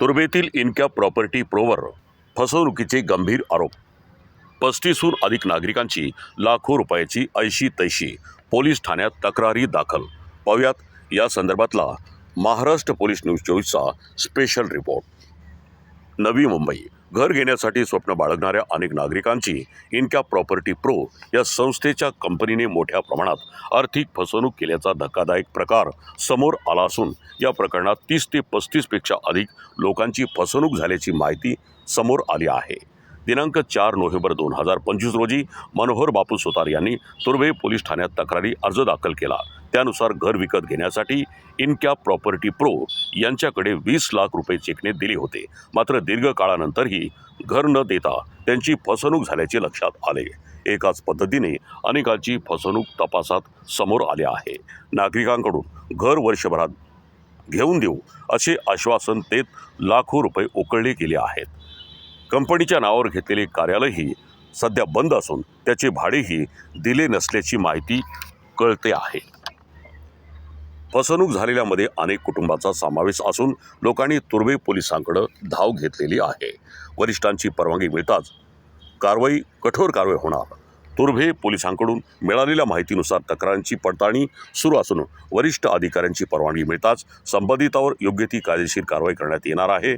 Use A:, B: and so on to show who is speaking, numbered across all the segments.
A: तुर्बेतील इनकॅप property प्रोवर फसवणुकीचे गंभीर आरोप. पस्तीसहून अधिक नागरिकांची लाखो रुपयाची ऐशी तैशी पोलीस ठाण्यात तक्रारी दाखल. पाहुयात या संदर्भातला महाराष्ट्र पोलीस न्यूज चोवीसचा स्पेशल रिपोर्ट नवी मुंबई. घर घेण्यासाठी स्वप्न बाळगणाऱ्या अनेक नागरिकांची इनकॅप प्रॉपर्टी प्रो या संस्थेच्या कंपनीने मोठ्या प्रमाणात आर्थिक फसवणूक केल्याचा धक्कादायक प्रकार समोर आला असून या प्रकरणात तीस ते पस्तीसपेक्षा अधिक लोकांची फसवणूक झाल्याची माहिती समोर आली आहे. दिनांक चार नोव्हेंबर दोन हजार पंचवीस रोजी मनोहर बापू सुतार यांनी तुर्भे पोलीस ठाण्यात तक्रारी अर्ज दाखल केला. त्यानुसार घर विकत घेण्यासाठी इनकॅप प्रॉपर्टी प्रो यांच्याकडे वीस लाख रुपये चेकने दिले होते. मात्र दीर्घकाळानंतरही घर न देता त्यांची फसवणूक झाल्याचे लक्षात आले. एकाच पद्धतीने अनेकांची फसवणूक तपासात समोर आले आहे. नागरिकांकडून घर वर्षभरात घेऊन देऊ असे आश्वासन देत लाखो रुपये उकळले गेले आहेत. कंपनीच्या नावावर घेतलेले कार्यालयही सध्या बंद असून त्याचे भाडेही दिले नसल्याची माहिती कळते आहे. फसवणूक झालेल्यामध्ये अनेक कुटुंबाचा समावेश असून लोकांनी तुर्वे पोलिसांकडे धाव घेतलेली आहे. वरिष्ठांची परवानगी मिळताच कारवाई कठोर कारवाई होणार. तुर्भे पोलिसांकडून मिळालेल्या माहितीनुसार तक्रारांची पडताळणी सुरू असून वरिष्ठ अधिकाऱ्यांची परवानगी मिळताच संबंधितावर योग्य ती कायदेशीर कारवाई करण्यात येणार आहे.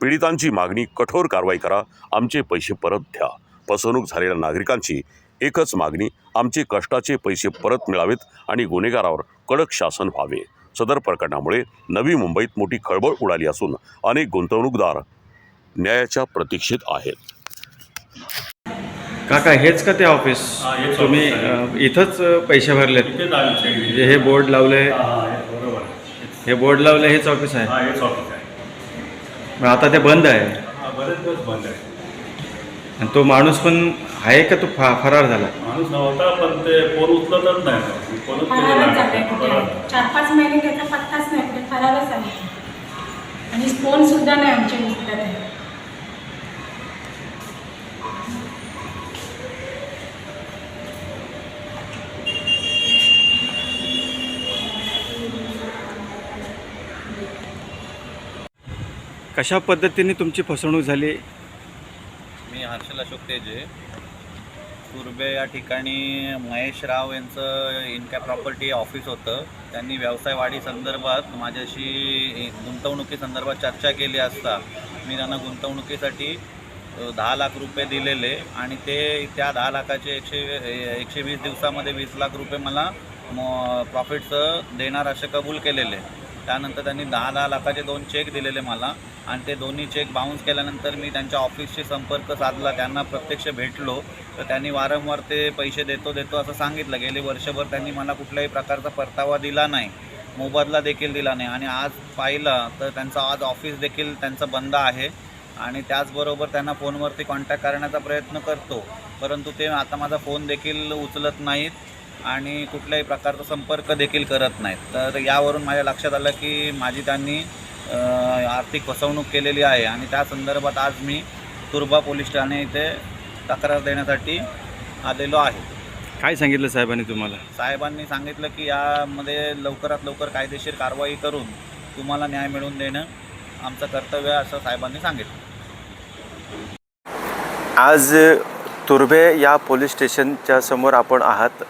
A: पीडितांची मागणी कठोर कारवाई करा आमचे पैसे परत द्या. फसवणूक झालेल्या नागरिकांची एकच मागणी आमचे कष्टाचे पैसे परत मिळावेत आणि गुन्हेगारावर कडक शासन व्हावे. सदर प्रकरणामुळे नवी मुंबईत मोठी खळबळ उडाली असून अनेक गुंतवणूकदार न्यायाच्या प्रतीक्षेत आहेत.
B: काका हेच का ते ऑफिस? तुम्ही इथंच पैसे. म्हणजे हे बोर्ड लावले
C: हा,
B: बोर्ड लावले हेच ऑफिस आहे. मग आता ते बंद आहे.
C: हा बरेच दिवस बंद आहे.
B: आणि तो माणूस पण आहे का तो फा फरार झाला?
C: माणूस नव्हता पण ते फोन उचलतच नाही. फोनच
D: फरारच झाले कुठे?
C: केलेला
D: चार पाच महिने त्याचा पत्ताच नाही कुठे. फरारच झाले आणि फोन सुद्धा नाही आमचे उचलत
B: कशा पद्धतीने तुमची फसवणूक झाली?
E: मी हर्षल अशोक तेजे. सुरबे या ठिकाणी महेश राव यांचं इनकॅ प्रॉपर्टी ऑफिस होतं. त्यांनी व्यवसाय वाढी संदर्भात माझ्याशी गुंतवणुकी संदर्भात चर्चा केली असता मी त्यांना गुंतवणुकीसाठी दहा लाख रुपये दिलेले आणि ते त्या दहा लाखाचे एकशे एकशे वीस दिवसामध्ये वीस लाख रुपये मला प्रॉफिटचं देणार असे कबूल केलेले. त्यानंतर त्यांनी दहा दहा लाखाचे दोन चेक दिलेले मला. आणि ते दोन्ही चेक बाउन्स केल्यानंतर मी त्यांच्या ऑफिसशी संपर्क साधला. त्यांना प्रत्यक्ष भेटलो. तर त्यांनी वारंवार ते पैसे देतो देतो असं सांगितलं. गेले वर्षभर त्यांनी मला कुठल्याही प्रकारचा परतावा दिला नाही. मोबदला देखील दिला नाही. आणि आज पाहिलं तर त्यांचं आज ऑफिस देखील त्यांचं बंद आहे. आणि त्याचबरोबर त्यांना फोनवरती कॉन्टॅक्ट करण्याचा प्रयत्न करतो. परंतु ते आता माझा फोन देखील उचलत नाहीत. आणि कुठल्याही प्रकारचा संपर्क देखील करत नाहीत. तर यावरून माझ्या लक्षात आलं की माझी त्यांनी आर्थिक फसवणूक केलेली आहे आणि त्या संदर्भात आज मी तुर्बा पोलीस ठाणे इथे तक्रार देण्यासाठी आलेलो आहे.
B: काय सांगितलं साहेबांनी तुम्हाला?
E: साहेबांनी सांगितलं की यामध्ये लवकरात लवकर कायदेशीर कारवाई करून तुम्हाला न्याय मिळवून देणं आमचं कर्तव्य आहे असं साहेबांनी सांगितलं.
B: आज तुर्भे या पोलीस स्टेशनच्या समोर आपण आहात.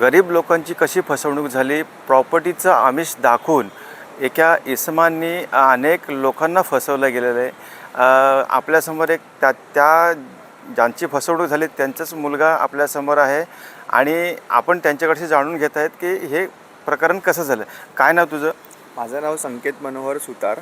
B: गरीब लोकांची कशी फसवणूक झाली? प्रॉपर्टीचं आमिष दाखवून एका इसमांनी अनेक लोकांना फसवलं गेलेलं आहे. आपल्यासमोर एक त्या त्या ज्यांची फसवणूक झाली त्यांचाच मुलगा आपल्यासमोर आहे. आणि आपण त्यांच्याकडशी जाणून घेत आहेत की हे प्रकरण कसं झालं? काय नाव तुझं?
F: माझं नाव Sanket Manohar Sutar.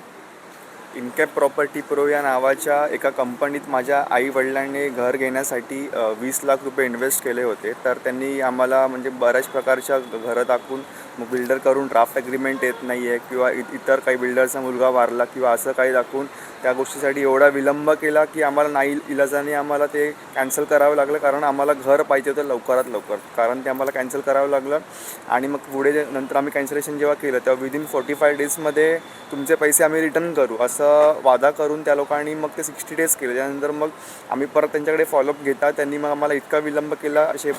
F: Incap property pro या नावाच्या एका कंपनीत माझ्या आई वडिलांनी घर घेण्यासाठी वीस लाख रुपये इन्व्हेस्ट केले होते. तर त्यांनी आम्हाला म्हणजे बऱ्याच प्रकारच्या घरं दाखवून बिल्डरकडून बिल्डर करून ड्राफ्ट ॲग्रीमेंट येत नाही आहे किंवा इ इतर काही बिल्डरचा मुलगा वारला किंवा असं काही दाखवून त्या गोष्टीसाठी एवढा विलंब केला की आम्हाला नाही इलाजाने आम्हाला ते कॅन्सल करावं लागलं. कारण आम्हाला घर पाहिजे होतं लवकरात लवकर. कारण ते आम्हाला कॅन्सल करावं लागलं. आणि मग पुढे जे- नंतर आम्ही कॅन्सलेशन जेव्हा केलं तेव्हा विदिन फोर्टी फाय डेजमध्ये तुमचे पैसे आम्ही रिटर्न करू असं वादा करून त्या लोकांनी मग ते सिक्स्टी डेज केले. त्यानंतर मग आम्ही परत त्यांच्याकडे फॉलोअप घेता. त्यांनी मग आम्हाला इतका विलंब केला असे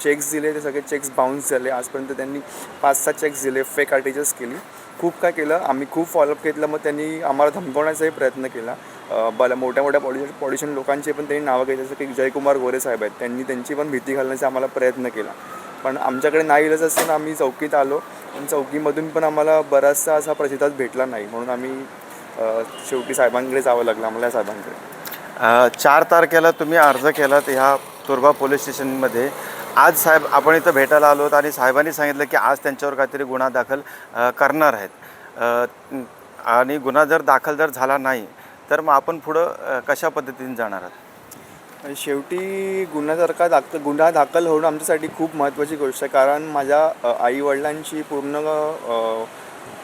F: चेक्स दिले ते सगळे चेक्स बाउन्स झाले. आजपर्यंत त्यांनी पाच सहा चेक्स दिले फेक आर्टिजस केली. खूप काय केलं आम्ही खूप फॉलोअप घेतलं मग त्यांनी आम्हाला धमकवण्याचाही प्रयत्न केला. बला मोठ्या मोठ्या पॉल्युशन पॉलिशन लोकांचे पण त्यांनी नावं घेतली जसं की जयकुमार गोरे साहेब आहेत त्यांनी त्यांची पण भीती घालण्याचा आम्हाला प्रयत्न केला. पण आमच्याकडे नाही इलाज असताना आम्ही चौकीत आलो पण चौकीमधून पण आम्हाला बराचसा असा प्रतिसाद भेटला नाही म्हणून आम्ही शेवटी साहेबांकडे जावं लागलं आम्हाला या साहेबांकडे.
B: चार तारखेला तुम्ही अर्ज केलात ह्या तुरबा पोलीस स्टेशनमध्ये. आज साहेब आपण इथं भेटायला आलो आहोत आणि साहेबांनी सांगितलं की आज त्यांच्यावर काहीतरी गुन्हा दाखल करणार आहेत. आणि गुन्हा जर दाखल जर झाला नाही तर मग आपण पुढं कशा पद्धतीने जाणार आहात?
F: शेवटी गुन्हा जर का दाखल गुन्हा दाखल होणं आमच्यासाठी खूप महत्त्वाची गोष्ट आहे. कारण माझ्या आईवडिलांची पूर्ण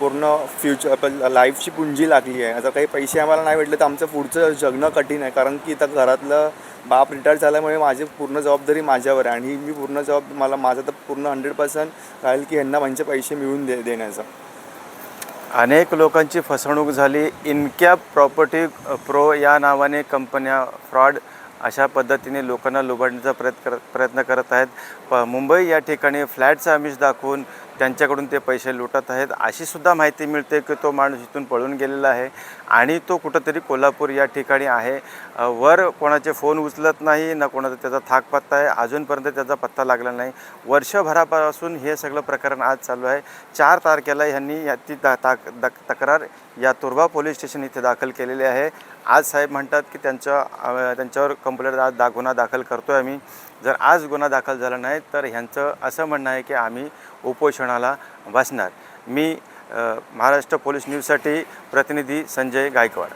F: पूर्ण फ्युचर लाईफची पुंजी लागली आहे. आता काही पैसे आम्हाला नाही भेटले तर आमचं पुढचं जगणं कठीण आहे. कारण की आता घरातलं बाप रिटायर झाल्यामुळे माझी पूर्ण जबाबदारी माझ्यावर आहे. आणि मी पूर्ण जबाब मला माझं तर पूर्ण हंड्रेड पर्सेंट राहील की ह्यांना म्हणजे पैसे मिळून दे देण्याचं.
B: अनेक लोकांची फसवणूक झाली. इनकॅप प्रॉपर्टी प्रो या नावाने कंपन्या फ्रॉड अशा पद्धतीने लोकांना लुबाडण्याचा प्रयत्न कर प्रयत्न करत आहेत. प मुंबई या ठिकाणी फ्लॅटचा आमिष दाखवून त्यांच्याकडून ते पैसे लुटत आहेत. अशीसुद्धा माहिती मिळते की तो माणूस इथून पळून गेलेला आहे आणि तो कुठंतरी कोल्हापूर या ठिकाणी आहे. वर कोणाचे फोन उचलत नाही ना कोणाचा त्याचा थाक पत्ता आहे. अजूनपर्यंत त्याचा पत्ता लागला नाही. वर्षभरापासून हे सगळं प्रकरण आज चालू आहे. चार तारखेला ह्यांनी या ती ता ताक दक तक्रार या तुर्बा पोलीस स्टेशन इथे दाखल केलेली आहे. आज साहेब म्हणतात की त्यांच्या त्यांच्यावर कंप्लेंट आज दा गुन्हा दाखल करतो आहे आम्ही. जर आज गुन्हा दाखल झाला नाही तर ह्यांचं असं म्हणणं आहे की आम्ही उपोषणाला बसणार. मी महाराष्ट्र पोलीस न्यूजसाठी प्रतिनिधी संजय गायकवाड.